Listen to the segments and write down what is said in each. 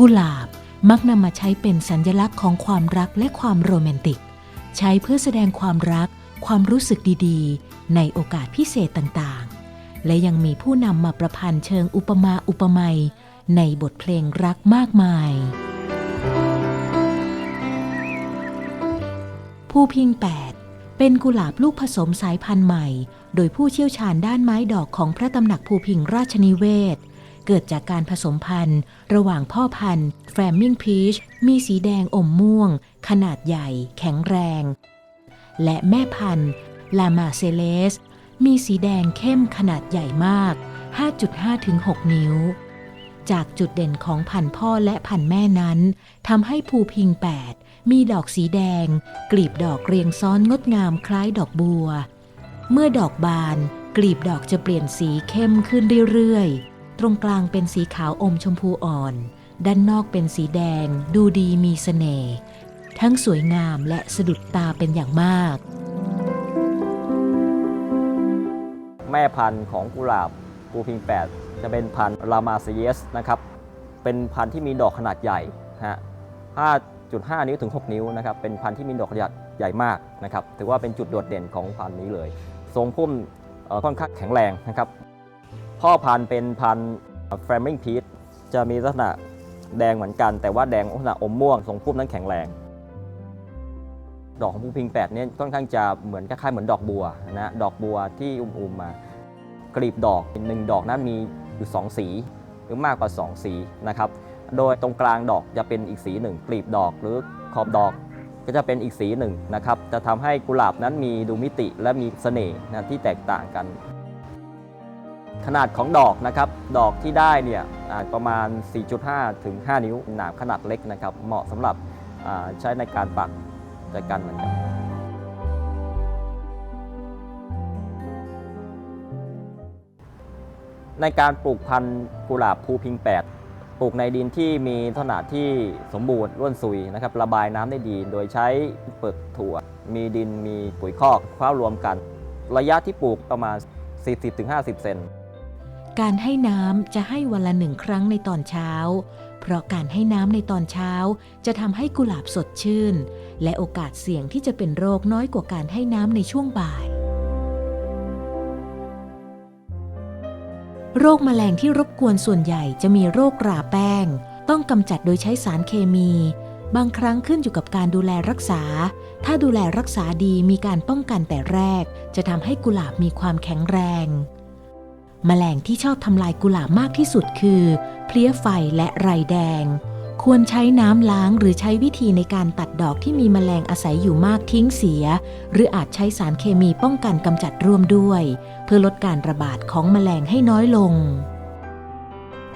กุหลาบมักนำมาใช้เป็นสัญลักษณ์ของความรักและความโรแมนติก ใช้เพื่อแสดงความรัก ความรู้สึกดีๆ ในโอกาสพิเศษต่างๆ และยังมีผู้นำมาประพันธ์เชิงอุปมาอุปไมยในบทเพลงรักมากมาย ผู้พิง 8 เป็นกุหลาบลูกผสมสายพันธุ์ใหม่ โดยผู้เชี่ยวชาญด้านไม้ดอกของพระตำหนักภูพิงราชนิเวศ เกิดจากการผสมพันธุ์ ระหว่างพ่อพันธุ์แฟรมมิงพีชมีสีแดงอมม่วง ขนาดใหญ่ แข็งแรง และแม่พันธุ์ลามาเซเลส มีสีแดงเข้มขนาดใหญ่มาก 5.5-6นิ้ว จากจุดเด่นของพันธุ์พ่อและพันธุ์แม่นั้นทำให้ภูพิง 8 มีดอกสีแดง กลีบดอกเรียงซ้อนงดงามคล้ายดอกบัว เมื่อดอกบานกลีบดอกจะเปลี่ยนสีเข้มขึ้นเรื่อยๆ ตรงกลางเป็นสีขาวอมชมพูอ่อน ด้านนอกเป็นสีแดง ดูดีมีเสน่ห์ทั้งสวยงามและสะดุดตาเป็นอย่างมาก แม่พันธุ์ของกุหลาบปูพิง8จะเป็นพันธุ์ลามาเซเยสนะครับ เป็นพันธุ์ที่มีดอกขนาดใหญ่ฮะ5.5 นิ้วถึง 6 นิ้วนะครับ เป็นพันธุ์ที่มีดอกขนาดใหญ่มากนะครับ ถือว่าเป็นจุดโดดเด่นของพันธุ์นี้เลย ทรงพุ่มค่อนข้างแข็งแรงนะครับ พ่อพันธุ์เป็นพันธุ์แฟรมมิงพีชจะมีลักษณะแดงเหมือนกัน แต่ว่าแดงลักษณะอมม่วงทรงพุ่มนั้นแข็งแรง ดอกของภูพิง8เนี่ยค่อนข้างจะเหมือนคล้ายๆเหมือนดอกบัวนะดอกบัวที่อุ้มๆมากลีบดอกหนึ่งดอกนั้นมีอยู่สองสีหรือมากกว่า 2 สีนะครับ โดยตรงกลางดอกจะเป็นอีกสีหนึ่งกลีบดอกหรือขอบดอกก็จะเป็นอีกสีหนึ่งนะครับ จะทำให้กุหลาบนั้นมีดูมิติและมีเสน่ห์นะที่แตกต่างกัน ขนาดของดอกนะครับดอกที่ได้เนี่ยประมาณ 4.5 ถึง 5 นิ้วหนาขนาดเล็กนะครับ เหมาะสำหรับใช้ในการปักจัดการเหมือนกันในการปลูกพันธุ์กุหลาบภูพิง 8 ปลูกในดินที่มีลักษณะที่สมบูรณ์ร่วนซุยนะครับระบายน้ำได้ดี โดยใช้เปลือกถั่ว มีดินมีปุ๋ยคอกเข้ารวมกัน ระยะที่ปลูกประมาณ 40-50 เซน การให้น้ำจะให้วันละหนึ่งครั้งในตอนเช้า เพราะการให้น้ำในตอนเช้าจะทำให้กุหลาบสดชื่น และโอกาสเสี่ยงที่จะเป็นโรคน้อยกว่าการให้น้ำในช่วงบ่าย โรคแมลงที่รบกวนส่วนใหญ่จะมีโรคราแป้ง ต้องกำจัดโดยใช้สารเคมี บางครั้งขึ้นอยู่กับการดูแลรักษา ถ้าดูแลรักษาดีมีการป้องกันแต่แรก จะทำให้กุหลาบมีความแข็งแรง แมลงที่ชอบทำลายกุหลาบมากที่สุดคือ เพลี้ยไฟและไรแดง ควรใช้น้ำล้างหรือใช้วิธีในการตัดดอกที่มีแมลงอาศัยอยู่มากทิ้งเสีย หรืออาจใช้สารเคมีป้องกันกำจัดร่วมด้วย เพื่อลดการระบาดของแมลงให้น้อยลง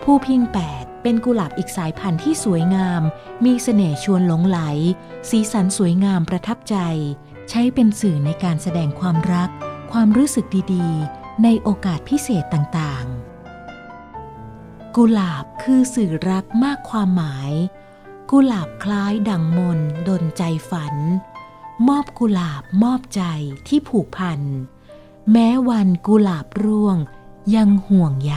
ผู้พิง8เป็นกุหลาบอีกสายพันธุ์ที่สวยงาม มีเสน่ห์ชวนหลงไหล สีสันสวยงามประทับใจ ใช้เป็นสื่อในการแสดงความรัก ความรู้สึกดีๆ ในโอกาสพิเศษต่างๆ กุหลาบคือสื่อรักมากความหมาย กุหลาบคล้ายดังมนดนใจฝัน มอบกุหลาบมอบใจที่ผูกพัน แม้วันกุหลาบร่วงยังห่วงใย